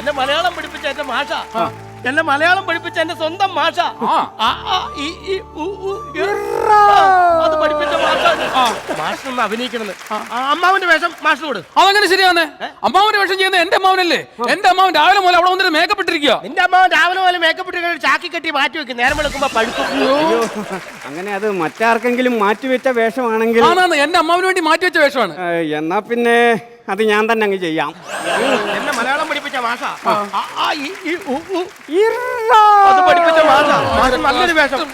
എന്നെ മലയാളം പഠിപ്പിച്ച എന്റെ മാഷ. എന്റെ മലയാളം പഠിപ്പിച്ച എന്റെ സ്വന്തം മാഷ. അത് പഠിപ്പിച്ച മാഷ. മാഷിനൊന്ന് അഭിനയിക്കണമെന്ന്. ആ, അമ്മാവന്റെ വേഷം കൊടു. അതങ്ങനെ ശരിയാന്നേ അമ്മാവന്റെ വേഷം ചെയ്യുന്ന എന്റെ അമ്മാവനല്ലേ? എന്റെ അമ്മാവൻ രാവിലെ മുതൽ അവിടെ വന്നിട്ട് മേക്കപ്പ് ഇട്ടിരിക്കുക നിന്റെ അമ്മാവൻ രാവിലെ മുതൽ മേക്കപ്പ് ഇട്ട് ചാക്കി കെട്ടി മാറ്റി വെക്കും. നേരം വെളുക്കുമ്പോ പഴുക്കും. അങ്ങനെ അത് മറ്റാർക്കെങ്കിലും മാറ്റിവെച്ച വേഷമാണെങ്കിൽ ആണാന്ന് എന്റെ അമ്മാവന് വേണ്ടി മാറ്റി വെച്ച വേഷമാണ്. എന്നാ പിന്നെ അത് ഞാൻ തന്നെ അങ്ങ് ചെയ്യാം. പഠിപ്പിച്ച മാഷ. അത് പഠിപ്പിച്ച മാഷ മാഷ് നല്ലൊരു വേഷം.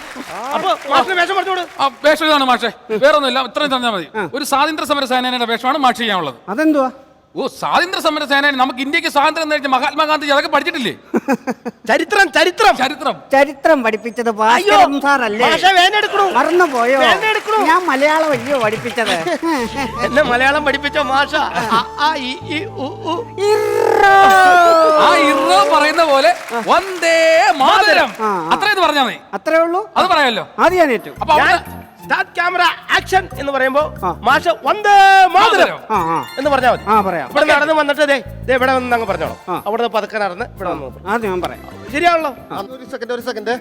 അപ്പൊ മാഷിന് വേഷം പറഞ്ഞോട് ആ വേഷം ഇതാണ് മാഷെ. വേറൊന്നുമില്ല ഇത്രയും തന്നാൽ മതി. ഒരു സ്വാതന്ത്ര്യ സമര സേനയുടെ വേഷമാണ് മാഷ് ചെയ്യാനുള്ളത്. അതെന്തുവാ? ഓ സ്വാതന്ത്ര്യ സമര സേന നമുക്ക് ഇന്ത്യയ്ക്ക് സ്വാതന്ത്ര്യം നേടിയ മഹാത്മാഗാന്ധി അതൊക്കെ പഠിച്ചിട്ടില്ലേ? ചരിത്രം ചരിത്രം. ചരിത്രം. ചരിത്രം പഠിപ്പിച്ചത് ഭാസ്കരൻ സാറല്ലേ? മാഷ വേനെടുക്കണു മറന്നു പോയോ വേണ്ട എടുക്കണു. ഞാൻ മലയാളം അല്ലയോ പഠിപ്പിച്ചത്? എന്നെ മലയാളം പഠിപ്പിച്ച മാഷ. ആ, ആ, ഇ, ഈ, ഉ, ഉ. ഇറാ. ആ ഇറോ പറയുന്ന പോലെ വന്ദേ മാതരം. ആ, ആ. അത്രയും പറഞ്ഞാൽ മതി. അത്രേ ഉള്ളൂ? അത് പറയാമല്ലോ അത് ഞാൻ ഏറ്റു. അപ്പൊ അവിടെ സ്റ്റാർട്ട് ക്യാമറ ആക്ഷൻ എന്ന് പറയുമ്പോ ആ. മാഷ വന്ദേ മാതരം മാതരം. ആ ആ. എന്ന് പറഞ്ഞാൽ മതി. ആ പറയാം. ഇവിടെ നടന്ന് വന്നിട്ട് ദേ ദേ ഇവിടെ വന്ന് അങ്ങ് പറഞ്ഞോളൂ. ആ. അവിടെ നിന്ന് പതുക്കെ നടന്ന് ഇവിടെ വന്ന് നോക്ക്. അത് ഞാൻ പറയാം. ശരിയാണല്ലോ. ഒരു സെക്കൻഡ് ഒരു സെക്കൻഡ്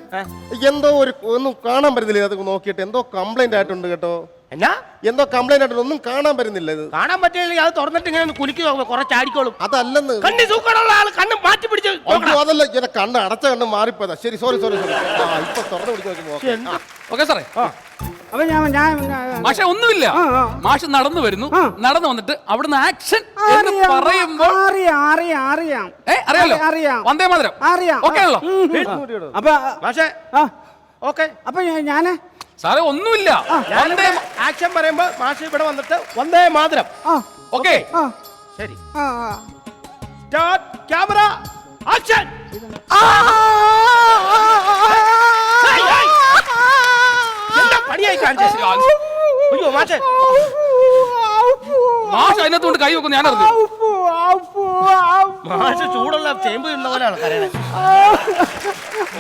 എന്തോ ഒരു ഒന്നും കാണാൻ പറ്റുന്നില്ല. അത് നോക്കിയിട്ട് എന്തോ കംപ്ലൈന്റ് ആയിട്ടുണ്ട് കേട്ടോ. എന്നാ? എന്തോ കംപ്ലൈന്റ് ആയിട്ട് ഒന്നും കാണാൻ പറ്റുന്നില്ല ഇത്. കാണാൻ പറ്റില്ലെങ്കിൽ അത് തുറന്നിട്ട് ഇങ്ങനെ ഒന്ന് കുറച്ച് ആടിക്കോളും കുറെ ചാടിക്കോളും. അതല്ലെന്ന്. കണ്ണി സൂക്കടുള്ള ആൾ കണ്ണ് മാറ്റി പിടിച്ച് അയ്യോ. അതല്ല ഇങ്ങനെ കണ്ണ് അടച്ച കണ്ണ് മാറിപ്പോയതാ. ശരി സോറി സോറി സോറി ആ ഇപ്പൊ തുറന്നു പിടിച്ച് നോക്കി എന്ത്? ഓക്കെ സാറേ. അപ്പൊ ഞാൻ ഞാൻ ഞാൻ- മാഷെ ഒന്നുമില്ല. ആ, ആ. മാഷ് നടന്നു വരുന്നു. ആ. നടന്നു വന്നിട്ട് അവിടുന്ന് ആക്ഷൻ എന്ന് അറിയാം, പറയുമ്പോൾ അറിയാം അറിയാം അറിയാം. ഏ അറിയാലോ? അറി- അറിയാം. വന്ദേ മാതരം. അറിയാം. ഓക്കെ ആണല്ലോ ഉം. അപ്പൊ ആ. ഓക്കെ. അപ്പൊ ഞാൻ- ഞാൻ സാറേ ഒന്നുമില്ല. വന്ദേ ആക്ഷൻ പറയുമ്പോ മാഷ് ഇവിടെ വന്നിട്ട് വന്ദേ മാത്രം. ആ ഓക്കെ. ആ. ശരി. ആ ആ. സ്റ്റാർട്ട് ക്യാമറ ആക്ഷൻ എന്താ പണിയായി കാണിച്ചത് അയ്യോ മാഷേ. കൈ വെക്കും ഞാൻ അറിഞ്ഞു മാഷ് ചൂടുള്ള ചേമ്പ് തിന്ന പോലെയാണ് കരയണേ.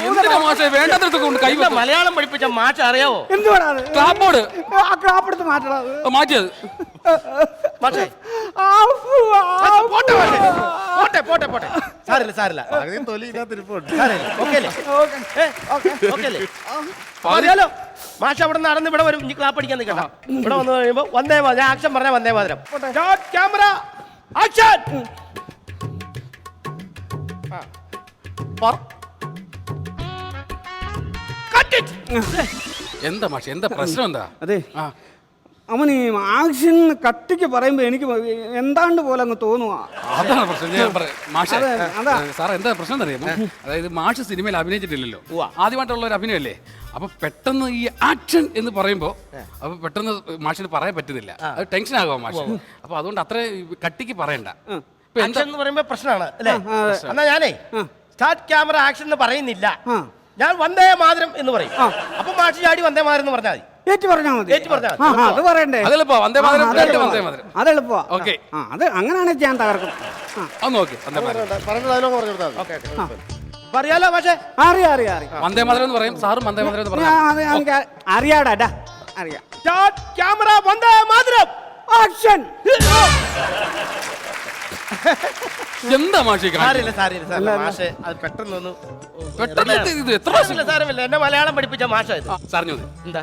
എന്തിനാ മാഷെ? വേണ്ടാത്തടത്തൊക്കെ കൊണ്ട് കൈ ഇല്ല, വെക്കും. മലയാളം പഠിപ്പിച്ച മാഷ് അറിയാവോ? എന്തുവാടാ അത്? ക്ലാപ്പ് ബോർഡ് ആ ക്ലാപ്പെടുത്ത് മാറ്റണം അത്. മാറ്റിയത് മാഷേ. ആഫു, മാഷ് ആഫു. പോട്ടെ പോട്ടെ പോട്ടെ പോട്ടെ. സാരില്ല സാരില്ല പകുതി തൊലി ഇതിനകത്ത് ഇരിപ്പുണ്ട് സാരമില്ല. ഓക്കെ അല്ലേ ഓക്കേ. ഏ, ഓക്കെ അല്ലേ അപ്പൊ അറിയാലോ മാഷ് അവിടെ നടന്ന് ഇവിടെ വരും. ഇനി ക്ലാപ്പ് അടിക്കാൻ നിൽക്കണ്ട. ഇവിടെ വന്ന് കഴിയുമ്പോ വന്നേ മാതരം ഞാൻ ആക്ഷൻ പറഞ്ഞ വന്നേ മാതരം. ക്യാമറ ആക്ഷൻ എന്താ മാഷെ എന്താ പ്രശ്നം എന്താ? അതെ. ആ. അവൻ ഈ ആക്ഷൻ കട്ടിക്ക് പറയുമ്പോ എനിക്ക് എന്താണ്ട് പോലെ അങ്ങ് തോന്നുവാ. അതാണ് പ്രശ്നം ഞാൻ പറ- മാഷേ, അതെ, അതാ. സാർ എന്താ പ്രശ്നം അറിയാമോ അതായത് മാഷ് സിനിമയിൽ അഭിനയിച്ചിട്ടില്ലല്ലോ. ആദ്യമായിട്ടുള്ള ഒരു അഭിനയല്ലേ അപ്പൊ പെട്ടെന്ന് ഈ ആക്ഷൻ എന്ന് പറയുമ്പോ അപ്പൊ പെട്ടെന്ന് മാഷിന് പറയാൻ പറ്റുന്നില്ല. അത് ടെൻഷൻ ആകുമോ മാഷ് അപ്പൊ അതുകൊണ്ട് അത്ര കട്ടിക്ക് പറയണ്ട. ഇപ്പൊ എന്താ എന്ന് പറയുമ്പോ പ്രശ്നമാണ് അല്ലേ? എന്നാ ഞാനേ സ്റ്റാർട്ട് ക്യാമറ ആക്ഷൻ എന്ന് പറയുന്നില്ല. ഞാൻ വന്ദേ മാതരം എന്ന് പറയും. അപ്പൊ മാഷി ചാടി വന്ദേ മാതരം എന്ന് പറഞ്ഞാൽ മതി. ഏറ്റു പറഞ്ഞാ മതി. ഏറ്റു പറഞ്ഞാ ആ, ആ, അത് പറയണ്ടേ? അതെളുപ്പാ വന്ദേ മാതരം ആ, അത്. വന്ദേ മാതരം. ഓക്കെ ഞാൻ തകർക്കും അറിയാലോ അറിയാം അറിയാം അറിയാം. വന്ദേ മാതരം എന്ന് പറയും. സാറും വന്ദേ മാതരം എന്ന് പറയും അറിയാടാ. അറിയാം. ക്യാമറ വന്ദേ മാതരം. ആക്ഷൻ എന്താ മാഷി സാരില്ല സാരില്ല സാരില്ല മാഷേ അത് പെട്ടെന്നൊന്ന് പെട്ടെന്ന് ഇത് ഇത് എത്ര സാരമില്ല സാരമില്ല. എന്നെ മലയാളം പഠിപ്പിച്ച മാഷ ഇത്. സാറിഞ്ഞു എന്താ?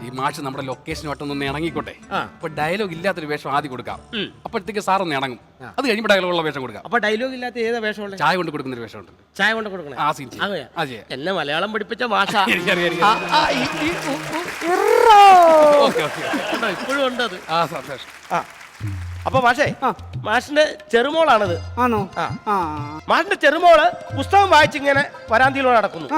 ഈ മാഷ് നമ്മുടെ ലൊക്കേഷൻ വട്ടൊന്ന് ഇണങ്ങിക്കോട്ടെ. ആ. അപ്പൊ ഡയലോഗ് ഇല്ലാത്തൊരു വേഷം ആദ്യം കൊടുക്കാം. അപ്പോഴത്തേക്ക് സാർ ഒന്ന് ഇണങ്ങും. അത് കഴിയുമ്പോൾ ഡയലോഗുള്ള വേഷം കൊടുക്കാം. അപ്പൊ ഡയലോഗ് ഇല്ലാത്ത ഏതാ വേഷമുള്ള ചായ കൊണ്ട് കൊടുക്കുന്ന ഒരു വേഷമുണ്ട് ചായ കൊണ്ട് കൊടുക്കണേ? ആ സീൻ ചെയ്യും. അതെയാ? ചെയ്യാം. എന്നെ മലയാളം പഠിപ്പിച്ച മാഷ. എനിക്കറിയാം, എനിക്കറിയാം. ഉ. ഓക്കെ ഓക്കെ ഇപ്പോഴും ഉണ്ട് അത് ആ സന്തോഷം. ആ. അപ്പൊ മാഷേ മാഷിന്റെ ചെറുമോളാണിത്. ആണോ? മാഷിന്റെ ചെറുമോൾ പുസ്തകം വായിച്ചിങ്ങനെ വരാന്തിയിലൂടെ നടക്കുന്നു.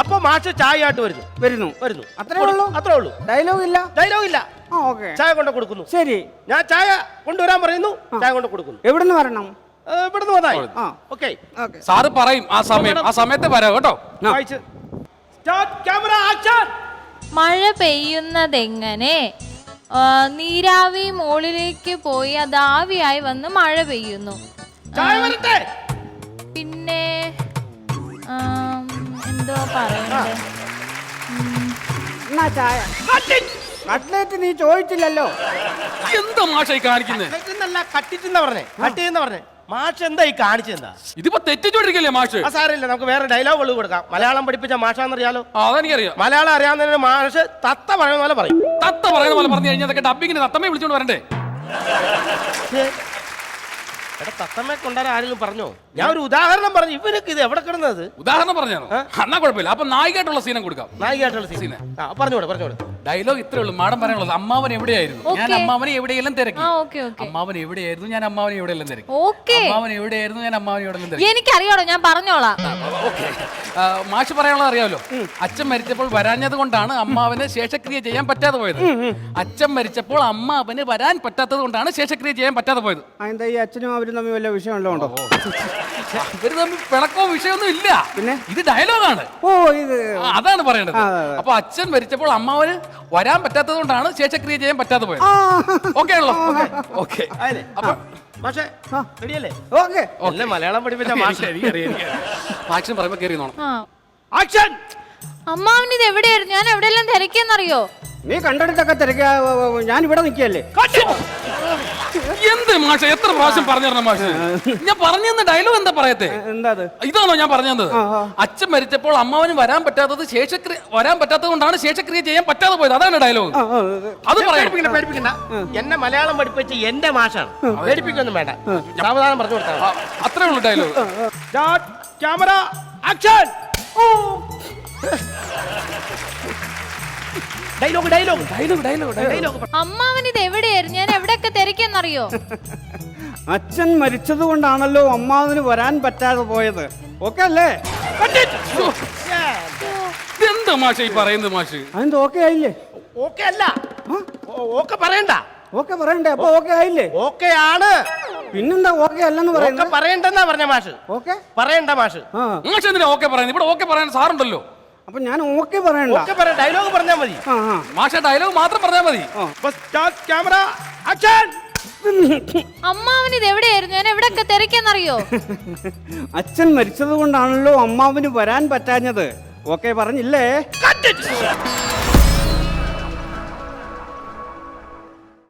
അപ്പൊ മാഷ് ചായ ആയിട്ട് വരുന്നു. വരുന്നു. വരുന്നു. അത്രേ ഉള്ളൂ? അത്രേ ഉള്ളൂ. ഡയലോഗ് ഇല്ല? ഡയലോഗ് ഇല്ല. ചായ കൊണ്ട് കൊടുക്കുന്നു. ശരി. ഞാൻ ചായ കൊണ്ടുവരാൻ പറയുന്നു ചായ കൊണ്ട് കൊടുക്കുന്നു. എവിടുന്ന് വരണം? ഇവിടുന്ന് വന്നായി. ഓക്കെ. സാറ് പറയും ആ സമയം. ആ സമയത്ത് വരാം കേട്ടോ. വായിച്ച്. സ്റ്റാർട്ട് ക്യാമറ ആക്ഷൻ മഴ പെയ്യുന്നതെങ്ങനെ? നീരാവി മുകളിലേക്ക് പോയി അത് ആവിയായി വന്ന് മഴ പെയ്യുന്നു. പിന്നെ എന്തോ പറയണ്ടേ? കട്ട്ലേറ്റ് നീ ചോദിച്ചില്ലല്ലോ. എന്താ മാഷായി കാണിക്കുന്നത് കട്ടിച്ചെന്നാ പറഞ്ഞേ? കട്ടി എന്ന് പറഞ്ഞേ? മാഷ് എന്താ ഈ കാണിച്ചെന്താ ഇതിപ്പോ തെറ്റിച്ചോണ്ടിരിക്കല്ലേ മാഷ്? ആ സാറില്ല നമുക്ക് വേറെ ഡയലോഗുകൾ കൊടുക്കാം. മലയാളം പഠിപ്പിച്ച മാഷാന്നറിയാലോ ആ, അതെനിക്കറിയാം. മലയാളം അറിയാവുന്നതിന് മാഷ് തത്ത പറയുന്ന പോലെ പറയും. തത്ത പറയുന്ന പോലെ പറഞ്ഞു കഴിഞ്ഞാൽ അതൊക്കെ ഡബിങ്ങിന് തത്തമ്മയെ വിളിച്ചോണ്ട് വരണ്ടേ? എടാ തത്തമ്മയെ കൊണ്ടുവരാൻ ആരെങ്കിലും പറഞ്ഞോ? ഞാൻ ഒരു ഉദാഹരണം പറഞ്ഞു. ഇവർക്ക് ഇത് എവിടെ കിടന്നത്? ഉദാഹരണം പറഞ്ഞാണോ? എന്നാ കുഴപ്പമില്ല. അപ്പൊ നായികയായിട്ടുള്ള സീനം കൊടുക്കാം. നായികയായിട്ടുള്ള സീൻ ആ പറഞ്ഞോട് പറഞ്ഞോട് ഡയലോഗ് ഇത്രേ ഉള്ളൂ. മാഡം പറയാനുള്ളത് അമ്മാവൻ എവിടെയായിരുന്നു? ഞാൻ അമ്മാവനെ എവിടെയെല്ലാം തിരക്കി? അമ്മാവൻ എവിടെയായിരുന്നു? ഞാൻ അമ്മാവനെ എവിടെയെല്ലാം തിരക്കി? ഓക്കെ. അമ്മാവൻ എവിടെയായിരുന്നു? ഞാൻ അമ്മാവനെ എവിടെയെല്ലാം തിരക്കി? എനിക്കറിയാടോ ഞാൻ പറഞ്ഞോളാം. ഓക്കെ. മാഷ് പറയാനുള്ളത് അറിയാമല്ലോ. അച്ഛൻ മരിച്ചപ്പോൾ വരാഞ്ഞത് കൊണ്ടാണ് അമ്മാവന് ശേഷക്രിയ ചെയ്യാൻ പറ്റാതെ പോയത്. അച്ഛൻ മരിച്ചപ്പോൾ അമ്മാവന് വരാൻ പറ്റാത്തത് കൊണ്ടാണ് ശേഷക്രിയ ചെയ്യാൻ പറ്റാതെ പോയത്. എന്താ ഈ അച്ഛനും അവരും തമ്മിൽ വല്ല വിഷയമുള്ളതുണ്ടോ ഇവർ തമ്മിൽ പിണക്കോ വിഷയമൊന്നും ഇല്ല. പിന്നെ? ഇത് ഡയലോഗാണ്. ഓ ഇത് അതാണ് അതെ. അപ്പൊ അച്ഛൻ മരിച്ചപ്പോൾ അമ്മാവന് വരാൻ പറ്റാത്തത് കൊണ്ടാണ് ശേഷക്രിയ ചെയ്യാൻ പറ്റാതെ പോയത്. ഓക്കെ ആണല്ലോ? ഓക്കെ അപ്പൊ മാഷേ റെഡിയല്ലേ? ഓക്കെ അല്ലേ മലയാളം പഠിപ്പിച്ച മാഷ്. ആക്ഷൻ പറയുമ്പോ കയറി ആക്ഷൻ ഇത് എവിടെയായിരുന്നു? ഞാൻ എവിടെയെല്ലാം തിരക്കിയെന്നറിയോ? നീ കണ്ടെടുത്തൊക്കെ തിരക്കാ. ഞാൻ ഇവിടെ നിൽക്കുകയല്ലേ? എന്ത് മാഷ? എത്ര പ്രാവശ്യം പറഞ്ഞു തരണം മാഷ? ഞാൻ പറഞ്ഞു തന്ന ഡയലോഗ് എന്താ പറയത്തെ? എന്താ അത് ഇതാണോ ഞാൻ പറഞ്ഞു തന്നത്. അച്ഛൻ മരിച്ചപ്പോൾ അമ്മാവന് വരാൻ പറ്റാത്തത് ശേഷക്രിയ വരാൻ പറ്റാത്തത് കൊണ്ടാണ് ശേഷക്രിയ ചെയ്യാൻ പറ്റാതെ പോയത്. അതാണ് ഡയലോഗ് ആ, ആ, അത്. അത് പറയാം. പേടിപ്പിക്കണ്ട പേടിപ്പിക്കണ്ട. എന്നെ മലയാളം പഠിപ്പിച്ച എന്റെ മാഷാണ്. പേടിപ്പിക്കൊന്നും വേണ്ട. സാവധാനം പറഞ്ഞു കൊടുത്താൽ അത്രേ ഉള്ളൂ dialogue camera action. Dialogue dialogue dialogue dialogue dialogue അമ്മാവൻ ഇത് എവിടെയായിരുന്നു? ഞാൻ എവിടെയൊക്കെ തിരക്കിയെന്നറിയോ? അച്ഛൻ മരിച്ചത് കൊണ്ടാണല്ലോ അമ്മാവിന് വരാൻ പറ്റാതെ പോയത്. ഓക്കെ അല്ലേ? എന്താ മാഷ ഈ പറയുന്നത് മാഷ്? അതെന്ത് ഓക്കെ ആയില്ലേ? ഓക്കെ അല്ല. ഓക്കെ പറയണ്ട. ഓക്കെ പറയണ്ടേ അപ്പൊ ഓക്കെ ആയില്ലേ? ഓക്കെ ആണ്. പിന്നെന്താ ഓക്കെ അല്ലെന്ന് ഓക്കെ പറയുന്നത്? പറയണ്ടെന്നാ പറഞ്ഞ മാഷ്. ഓക്കെ. പറയണ്ട മാഷ്. എന്തിനാ ഓക്കെ പറയുന്നത്? ഇവിടെ ഓക്കെ പറയാൻ സാറുണ്ടല്ലോ. അപ്പൊ ഞാൻ ഓക്കെ പറയണ്ട. ഓക്കെ പറ ഡയലോഗ് പറഞ്ഞാൽ മതി. ആ ആ. മാഷ ഡയലോഗ് മാത്രം പറഞ്ഞാൽ മതി. ക്യാമറ ആക്ഷൻ അമ്മാവൻ ഇത് എവിടെയായിരുന്നു? ഞാൻ എവിടെയൊക്കെ തിരക്കെന്നറിയോ അച്ഛൻ മരിച്ചത് കൊണ്ടാണല്ലോ അമ്മാവിന് വരാൻ പറ്റാഞ്ഞത്. ഓക്കെ പറഞ്ഞില്ലേ!